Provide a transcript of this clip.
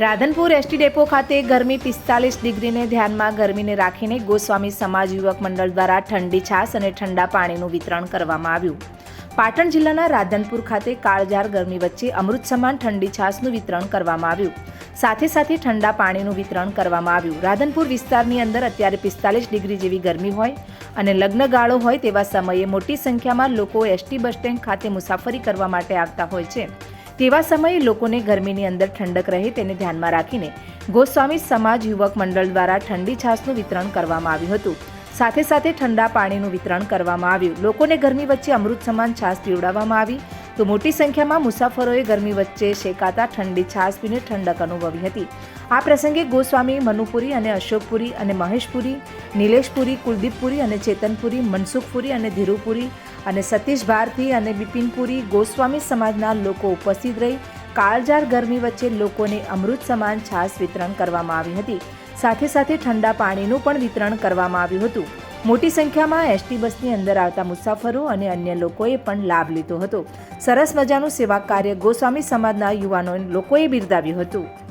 Radhanpur ST depot ખાતે ગરમી પિસ્તાલીસ ડિગ્રીને ધ્યાનમાં ગરમીને રાખીને ગોસ્વામી સમાજ યુવક મંડળ દ્વારા ઠંડી છાશ અને ઠંડા પાણીનું વિતરણ કરવામાં આવ્યું. પાટણ જિલ્લાના રાધનપુર ખાતે કાળજાર ગરમી વચ્ચે અમૃત સમાન ઠંડી છાશનું વિતરણ કરવામાં આવ્યું. સાથે સાથે ઠંડા પાણીનું વિતરણ કરવામાં આવ્યું. રાધનપુર વિસ્તારની અંદર અત્યારે પિસ્તાલીસ ડિગ્રી જેવી ગરમી હોય અને લગ્નગાળો હોય તેવા સમયે મોટી સંખ્યામાં લોકો એસટી બસ સ્ટેન્ડ ખાતે મુસાફરી કરવા માટે આવતા હોય છે. તેવા સમયે લોકોને ગરમીની અંદર ઠંડક રહે તેને ધ્યાનમાં રાખીને ગોસ્વામી સમાજ યુવક મંડળ દ્વારા ઠંડી છાશનું વિતરણ કરવામાં આવ્યું હતું. સાથે સાથે ઠંડા પાણીનું વિતરણ કરવામાં આવ્યું. લોકોને ગરમી વચ્ચે અમૃત સમાન છાશ પીવડાવવામાં આવી. તો મોટી સંખ્યામાં મુસાફરોએ ગરમી વચ્ચે શેકાતા ઠંડી છાશ પીને ઠંડક અનુભવી હતી. આ પ્રસંગે ગોસ્વામી મનુપુરી અને અશોકપુરી અને મહેશપુરી, નિલેશપુરી, કુલદીપપુરી અને ચેતનપુરી, મનસુખપુરી અને ધીરુપુરી અને સતીશ ભારતી અને બિપિનપુરી ગોસ્વામી સમાજના લોકો ઉપસ્થિત રહી કાળજાર ગરમી વચ્ચે લોકોને અમૃત સમાન છાશ વિતરણ કરવામાં આવી હતી. સાથે સાથે ઠંડા પાણીનું પણ વિતરણ કરવામાં આવ્યું હતું. મોટી સંખ્યામાં એસટી બસની અંદર આવતા મુસાફરો અને અન્ય લોકોએ પણ લાભ લીધો હતો. સરસ મજાનું સેવા કાર્ય ગોસ્વામી સમાજના યુવાનો લોકોએ બિરદાવ્યું હતું.